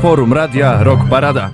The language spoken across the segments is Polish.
Forum Radia Rock Parada.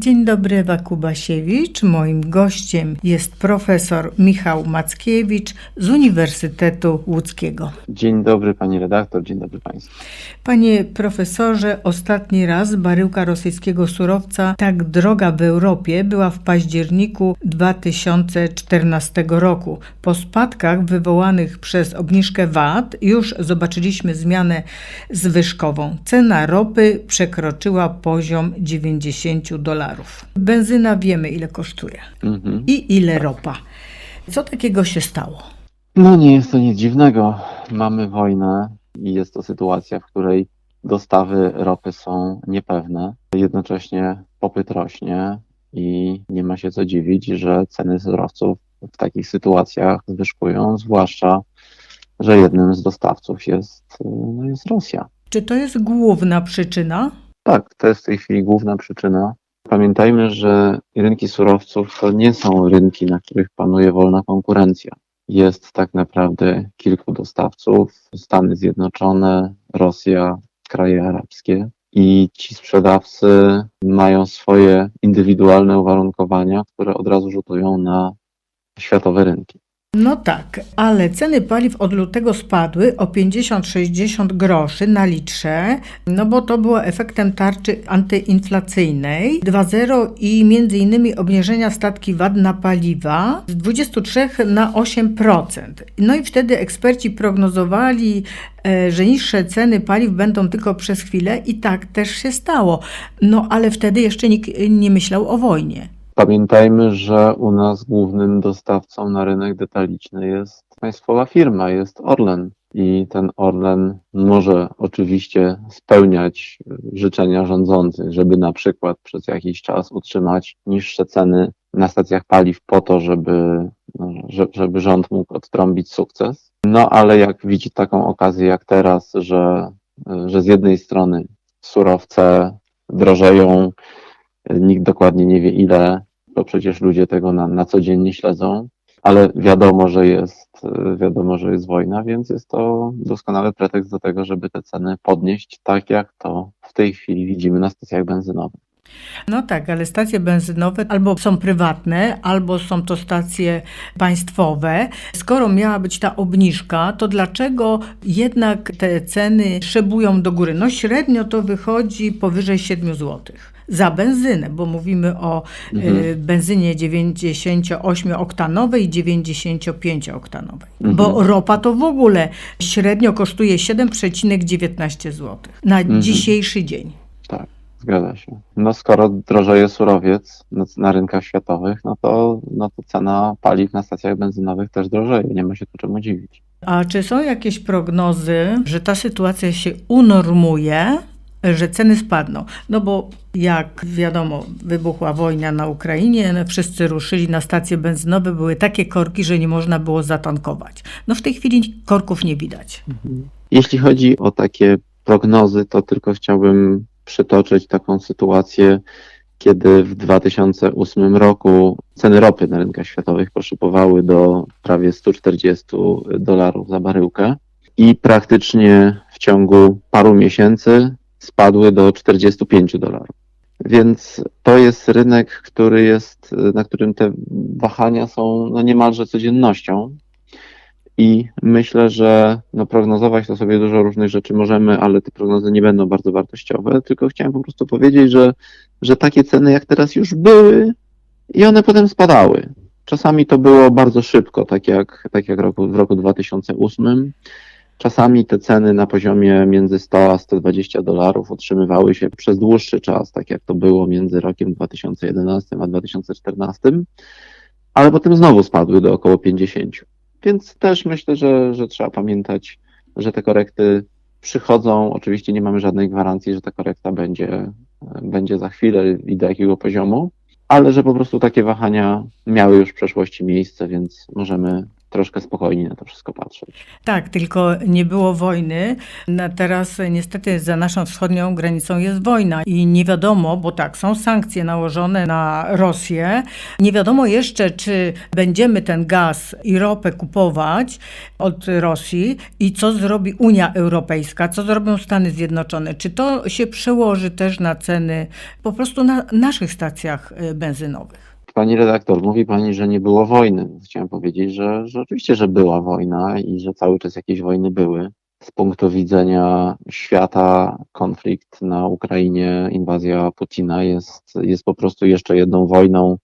Dzień dobry, Ewa Kubasiewicz. Moim gościem jest profesor Michał Mackiewicz z Uniwersytetu Łódzkiego. Dzień dobry pani redaktor, dzień dobry państwu. Panie profesorze, ostatni raz baryłka rosyjskiego surowca tak droga w Europie była w październiku 2014 roku. Po spadkach wywołanych przez obniżkę VAT już zobaczyliśmy zmianę zwyżkową. Cena ropy przekroczyła poziom 90 dolarów. Benzyna wiemy ile kosztuje Mhm. i ile ropa. Co takiego się stało? No nie jest to nic dziwnego. Mamy wojnę i jest to sytuacja, w której dostawy ropy są niepewne. Jednocześnie popyt rośnie i nie ma się co dziwić, że ceny surowców w takich sytuacjach zwyżkują, zwłaszcza, że jednym z dostawców jest, no jest Rosja. Czy to jest główna przyczyna? Tak, to jest w tej chwili główna przyczyna. Pamiętajmy, że rynki surowców to nie są rynki, na których panuje wolna konkurencja. Jest tak naprawdę kilku dostawców: Stany Zjednoczone, Rosja, kraje arabskie. I ci sprzedawcy mają swoje indywidualne uwarunkowania, które od razu rzutują na światowe rynki. No tak, ale ceny paliw od lutego spadły o 50-60 groszy na litrze, no bo to było efektem tarczy antyinflacyjnej 2.0 i między innymi obniżenia statki VAT na paliwa z 23 na 8%. No i wtedy eksperci prognozowali, e, że niższe ceny paliw będą tylko przez chwilę i tak też się stało. No ale wtedy jeszcze nikt nie myślał o wojnie. Pamiętajmy, że u nas głównym dostawcą na rynek detaliczny jest państwowa firma, jest Orlen. I ten Orlen może oczywiście spełniać życzenia rządzących, żeby na przykład przez jakiś czas utrzymać niższe ceny na stacjach paliw po to, żeby, no, że- żeby rząd mógł odtrąbić sukces. No ale jak widzi taką okazję jak teraz, że, że z jednej strony surowce drożeją, nikt dokładnie nie wie ile, bo przecież ludzie tego na, na co dzień nie śledzą, ale wiadomo, że jest, y, wiadomo, że jest wojna, więc jest to doskonały pretekst do tego, żeby te ceny podnieść, tak jak to w tej chwili widzimy na stacjach benzynowych. No tak, ale stacje benzynowe albo są prywatne, albo są to stacje państwowe. Skoro miała być ta obniżka, to dlaczego jednak te ceny szybują do góry? No średnio to wychodzi powyżej 7 zł. Za benzynę, bo mówimy o Mhm. y, benzynie 98-oktanowej i 95-oktanowej. Mhm. Bo ropa to w ogóle średnio kosztuje 7,19 zł na Mhm. dzisiejszy dzień. Tak, zgadza się. No skoro drożeje surowiec na, na rynkach światowych, no to, no to cena paliw na stacjach benzynowych też drożeje, nie ma się tu czemu dziwić. A czy są jakieś prognozy, że ta sytuacja się unormuje, że ceny spadną? No bo jak wiadomo, wybuchła wojna na Ukrainie, no wszyscy ruszyli na stacje benzynowe, były takie korki, że nie można było zatankować. No w tej chwili korków nie widać. Jeśli chodzi o takie prognozy, to tylko chciałbym przytoczyć taką sytuację, kiedy w 2008 roku ceny ropy na rynkach światowych poszybowały do prawie 140 dolarów za baryłkę i praktycznie w ciągu paru miesięcy spadły do 45 dolarów. Więc to jest rynek, który jest, na którym te wahania są no niemalże codziennością. I myślę, że no prognozować to sobie dużo różnych rzeczy możemy, ale te prognozy nie będą bardzo wartościowe. Tylko chciałem po prostu powiedzieć, że, że takie ceny jak teraz już były i one potem spadały. Czasami to było bardzo szybko, tak jak, tak jak roku, w roku 2008. Czasami te ceny na poziomie między 100 a 120 dolarów utrzymywały się przez dłuższy czas, tak jak to było między rokiem 2011 a 2014, ale potem znowu spadły do około 50. Więc też myślę, że, że trzeba pamiętać, że te korekty przychodzą. Oczywiście nie mamy żadnej gwarancji, że ta korekta będzie, będzie za chwilę i do jakiego poziomu, ale że po prostu takie wahania miały już w przeszłości miejsce, więc możemy troszkę spokojniej na to wszystko patrzeć. Tak, tylko nie było wojny. No teraz niestety za naszą wschodnią granicą jest wojna i nie wiadomo, bo tak, są sankcje nałożone na Rosję. Nie wiadomo jeszcze, czy będziemy ten gaz i ropę kupować od Rosji i co zrobi Unia Europejska, co zrobią Stany Zjednoczone. Czy to się przełoży też na ceny po prostu na naszych stacjach e, benzynowych? Pani redaktor, mówi pani, że nie było wojny. Chciałem powiedzieć, że, że oczywiście, że była wojna i że cały czas jakieś wojny były. Z punktu widzenia świata, konflikt na Ukrainie, inwazja Putina jest, jest po prostu jeszcze jedną wojną,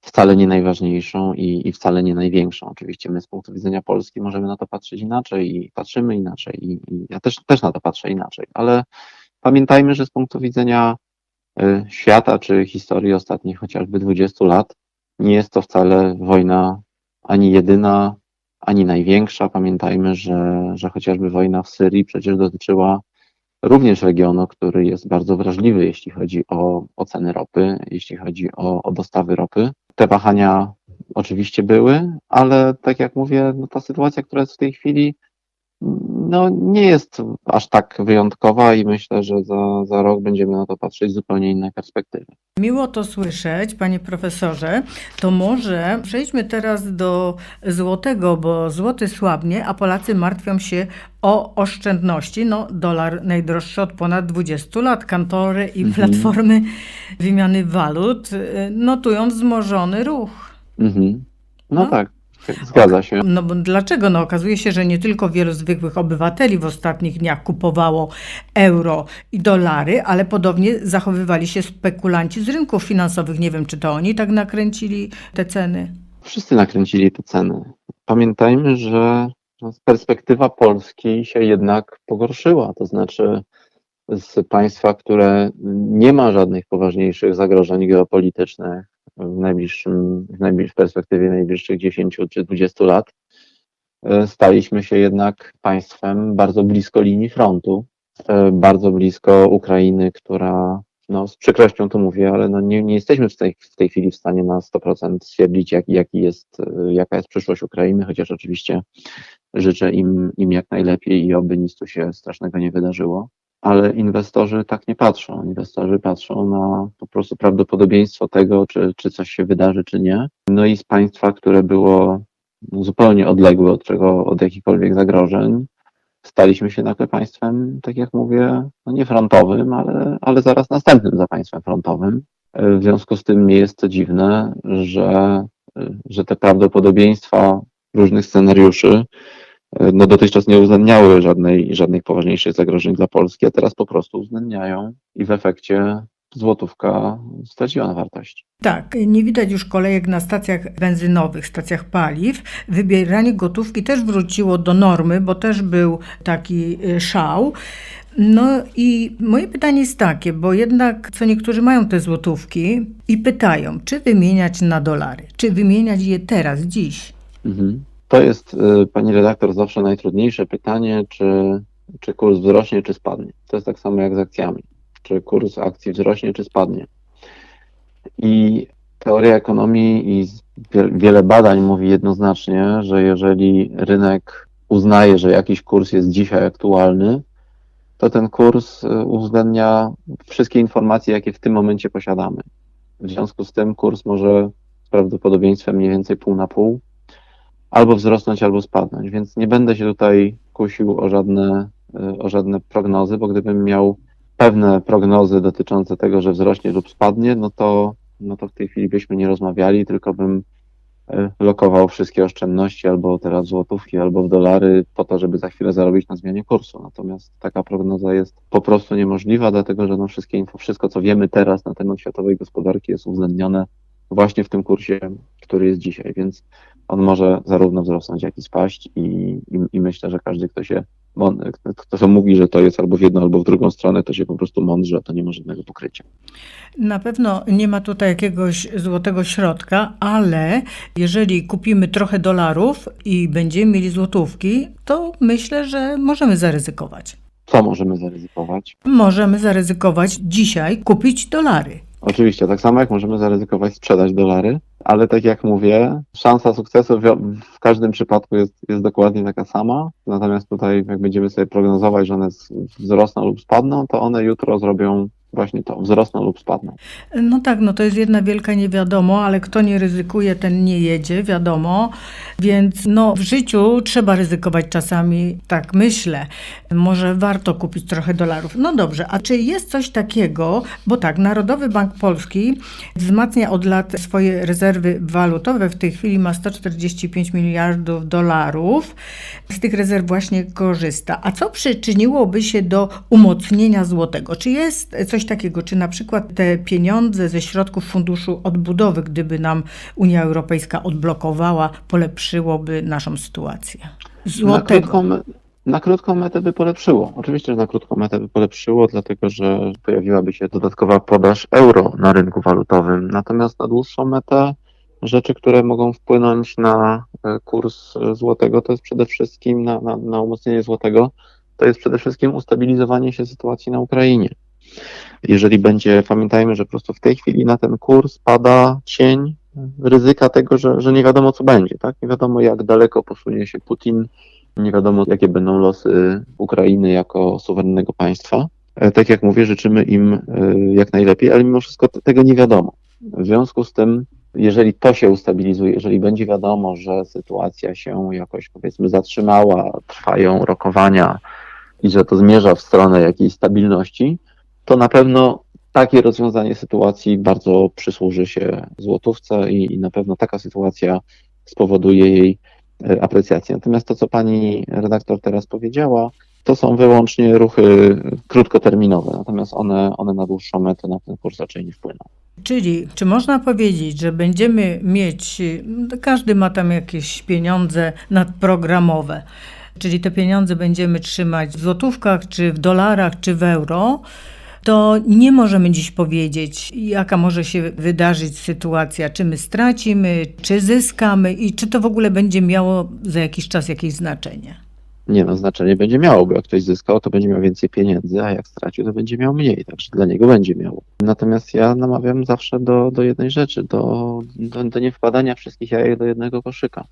wcale nie najważniejszą i, i wcale nie największą. Oczywiście my z punktu widzenia Polski możemy na to patrzeć inaczej i patrzymy inaczej i, i ja też, też na to patrzę inaczej, ale pamiętajmy, że z punktu widzenia y, świata czy historii ostatnich chociażby 20 lat, nie jest to wcale wojna ani jedyna, ani największa. Pamiętajmy, że, że chociażby wojna w Syrii przecież dotyczyła również regionu, który jest bardzo wrażliwy, jeśli chodzi o, o ceny ropy, jeśli chodzi o, o dostawy ropy. Te wahania oczywiście były, ale tak jak mówię, no ta sytuacja, która jest w tej chwili, no nie jest aż tak wyjątkowa i myślę, że za, za rok będziemy na to patrzeć z zupełnie innej perspektywy. Miło to słyszeć, panie profesorze. To może przejdźmy teraz do złotego, bo złoty słabnie, a Polacy martwią się o oszczędności. No, dolar najdroższy od ponad 20 lat. Kantory i Mhm. platformy wymiany walut y, notują wzmożony ruch. Mhm. No No. tak, zgadza się. No bo dlaczego? No okazuje się, że nie tylko wielu zwykłych obywateli w ostatnich dniach kupowało euro i dolary, ale podobnie zachowywali się spekulanci z rynków finansowych. Nie wiem, czy to oni tak nakręcili te ceny. Wszyscy nakręcili te ceny. Pamiętajmy, że no, perspektywa Polski się jednak pogorszyła. To znaczy, z państwa, które nie ma żadnych poważniejszych zagrożeń geopolitycznych w, najbliższym, w, w perspektywie najbliższych 10 czy 20 lat, e, staliśmy się jednak państwem bardzo blisko linii frontu, e, bardzo blisko Ukrainy, która no, z przykrością to mówię, ale no nie, nie jesteśmy w tej, w tej chwili w stanie na 100% stwierdzić, jak, jaki jest, y, jaka jest przyszłość Ukrainy, chociaż oczywiście życzę im, im jak najlepiej i oby nic tu się strasznego nie wydarzyło. Ale inwestorzy tak nie patrzą. Inwestorzy patrzą na po prostu prawdopodobieństwo tego, czy, czy coś się wydarzy, czy nie. No i z państwa, które było zupełnie odległe od czego, od jakichkolwiek zagrożeń, staliśmy się nagle państwem, tak jak mówię, no nie frontowym, ale, ale zaraz następnym za państwem frontowym. W związku z tym nie jest to dziwne, że, że te prawdopodobieństwa różnych scenariuszy no dotychczas nie uwzględniały żadnej, żadnych poważniejszych zagrożeń dla Polski, a teraz po prostu uwzględniają i w efekcie złotówka straciła na wartości. Tak, nie widać już kolejek na stacjach benzynowych, stacjach paliw. Wybieranie gotówki też wróciło do normy, bo też był taki y, szał. No i moje pytanie jest takie, bo jednak co niektórzy mają te złotówki i pytają, czy wymieniać na dolary, czy wymieniać je teraz, dziś. Mhm. To jest, y, pani redaktor, zawsze najtrudniejsze pytanie, czy, czy kurs wzrośnie, czy spadnie. To jest tak samo jak z akcjami. Czy kurs akcji wzrośnie, czy spadnie. I teoria ekonomii i wiele badań mówi jednoznacznie, że jeżeli rynek uznaje, że jakiś kurs jest dzisiaj aktualny, to ten kurs y, uwzględnia wszystkie informacje, jakie w tym momencie posiadamy. W związku z tym kurs może z prawdopodobieństwem mniej więcej pół na pół albo wzrosnąć, albo spadnąć, więc nie będę się tutaj kusił o żadne, y, o żadne prognozy, bo gdybym miał pewne prognozy dotyczące tego, że wzrośnie lub spadnie, no to, no to w tej chwili byśmy nie rozmawiali, tylko bym y, lokował wszystkie oszczędności albo teraz złotówki, albo w dolary po to, żeby za chwilę zarobić na zmianie kursu. Natomiast taka prognoza jest po prostu niemożliwa, dlatego że no wszystkie info, wszystko co wiemy teraz na temat światowej gospodarki jest uwzględnione właśnie w tym kursie, który jest dzisiaj, więc on może zarówno wzrosnąć, jak i spaść i, i, i myślę, że każdy, kto się kto to mówi, że to jest albo w jedną, albo w drugą stronę, to się po prostu mądrze, to nie ma żadnego pokrycia. Na pewno nie ma tutaj jakiegoś złotego środka, ale jeżeli kupimy trochę dolarów i będziemy mieli złotówki, to myślę, że możemy zaryzykować. Co możemy zaryzykować? Możemy zaryzykować dzisiaj kupić dolary. Oczywiście, tak samo jak możemy zaryzykować sprzedać dolary, Ale tak jak mówię, szansa sukcesu w, każdym przypadku jest, jest dokładnie taka sama. Natomiast tutaj, jak będziemy sobie prognozować, że one wzrosną lub spadną, to one jutro zrobią właśnie to, wzrosną lub spadną. No tak, no to jest jedna wielka niewiadomo, ale kto nie ryzykuje, ten nie jedzie, wiadomo. Więc no w życiu trzeba ryzykować czasami, tak myślę. Może warto kupić trochę dolarów. No dobrze, a czy jest coś takiego, bo tak, Narodowy Bank Polski wzmacnia od lat swoje rezerwy walutowe, w tej chwili ma 145 miliardów dolarów. Z tych rezerw właśnie korzysta. A co przyczyniłoby się do umocnienia złotego? Czy jest coś takiego, czy na przykład te pieniądze ze środków Funduszu Odbudowy, gdyby nam Unia Europejska odblokowała, polepszyłoby naszą sytuację? Złotego. na krótką metę by polepszyło. Oczywiście, że na krótką metę by polepszyło, dlatego że pojawiłaby się dodatkowa podaż euro na rynku walutowym. Natomiast na dłuższą metę rzeczy, które mogą wpłynąć na e, kurs e, złotego, to jest przede wszystkim na, na, na umocnienie złotego, to jest przede wszystkim ustabilizowanie się sytuacji na Ukrainie. Jeżeli będzie, pamiętajmy, że po prostu w tej chwili na ten kurs pada cień ryzyka tego, że, że nie wiadomo co będzie, tak? Nie wiadomo jak daleko posunie się Putin, nie wiadomo, jakie będą losy Ukrainy jako suwerennego państwa. E, Tak jak mówię, życzymy im e, jak najlepiej, ale mimo wszystko te- tego nie wiadomo. W związku z tym, jeżeli to się ustabilizuje, jeżeli będzie wiadomo, że sytuacja się jakoś powiedzmy zatrzymała, trwają rokowania i że to zmierza w stronę jakiejś stabilności, to na pewno takie rozwiązanie sytuacji bardzo przysłuży się złotówce i, i na pewno taka sytuacja spowoduje jej e, aprecjację. Natomiast to, co pani redaktor teraz powiedziała, to są wyłącznie ruchy krótkoterminowe, natomiast one, one na dłuższą metę na ten kurs raczej nie wpłyną. Czyli, czy można powiedzieć, że będziemy mieć, no, każdy ma tam jakieś pieniądze nadprogramowe, czyli te pieniądze będziemy trzymać w złotówkach, czy w dolarach, czy w euro, to nie możemy dziś powiedzieć, jaka może się wydarzyć sytuacja, czy my stracimy, czy zyskamy i czy to w ogóle będzie miało za jakiś czas jakieś znaczenie. Nie no, znaczenie będzie miało, bo jak ktoś zyskał, to będzie miał więcej pieniędzy, a jak stracił, to będzie miał mniej, także dla niego będzie miało. Natomiast ja namawiam zawsze do, do jednej rzeczy, do, do, do nie wkładania wszystkich jajek do jednego koszyka.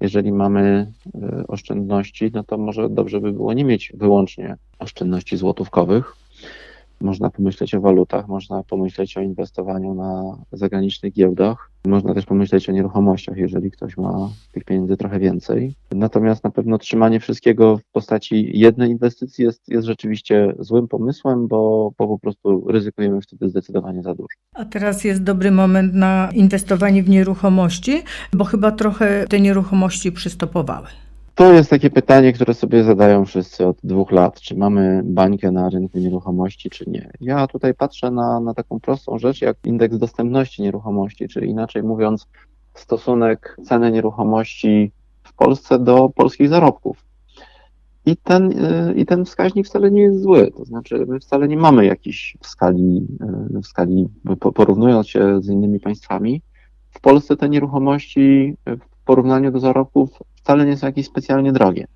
Jeżeli mamy y, oszczędności, no to może dobrze by było nie mieć wyłącznie oszczędności złotówkowych. Można pomyśleć o walutach, można pomyśleć o inwestowaniu na zagranicznych giełdach, można też pomyśleć o nieruchomościach, jeżeli ktoś ma tych pieniędzy trochę więcej. Natomiast na pewno trzymanie wszystkiego w postaci jednej inwestycji jest, jest rzeczywiście złym pomysłem, bo, bo po prostu ryzykujemy wtedy zdecydowanie za dużo. A teraz jest dobry moment na inwestowanie w nieruchomości, bo chyba trochę te nieruchomości przystopowały. To jest takie pytanie, które sobie zadają wszyscy od dwóch lat. Czy mamy bańkę na rynku nieruchomości, czy nie? Ja tutaj patrzę na, na taką prostą rzecz, jak indeks dostępności nieruchomości, czyli inaczej mówiąc, stosunek ceny nieruchomości w Polsce do polskich zarobków. I ten, y, I ten wskaźnik wcale nie jest zły. To znaczy, my wcale nie mamy jakiś w skali, y, w skali po- porównując się z innymi państwami, w Polsce te nieruchomości y, porównaniu do zarobków wcale nie są jakieś specjalnie drogie.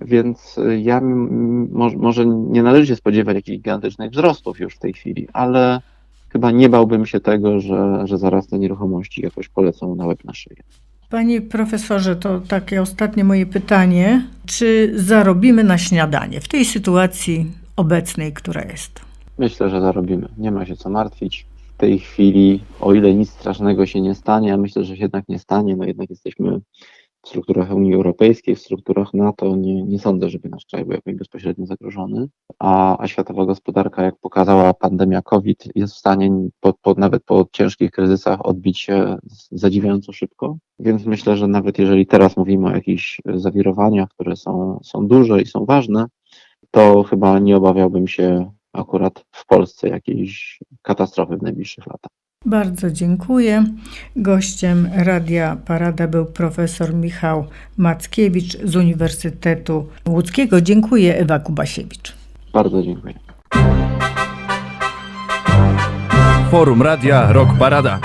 Więc y, ja może nie należy się spodziewać jakichś gigantycznych wzrostów już w tej chwili, ale chyba nie bałbym się tego, że, że zaraz te nieruchomości jakoś polecą na łeb na szyję. Panie profesorze, to takie ostatnie moje pytanie. Czy zarobimy na śniadanie w tej sytuacji obecnej, która jest? Myślę, że zarobimy. Nie ma się co martwić. Tej chwili, o ile nic strasznego się nie stanie, a myślę, że się jednak nie stanie, no jednak jesteśmy w strukturach Unii Europejskiej, w strukturach NATO, nie, nie sądzę, żeby nasz kraj był jakoś bezpośrednio zagrożony, a, a światowa gospodarka, jak pokazała pandemia COVID, jest w stanie po, po, nawet po ciężkich kryzysach odbić się zadziwiająco szybko, więc myślę, że nawet jeżeli teraz mówimy o jakichś zawirowaniach, które są, są duże i są ważne, to chyba nie obawiałbym się akurat w Polsce jakiejś katastrofy w najbliższych latach. Bardzo dziękuję. Gościem Radia Parada był profesor Michał Mackiewicz z Uniwersytetu Łódzkiego. Dziękuję, Ewa Kubasiewicz. Bardzo dziękuję. Forum Radia Rock Parada.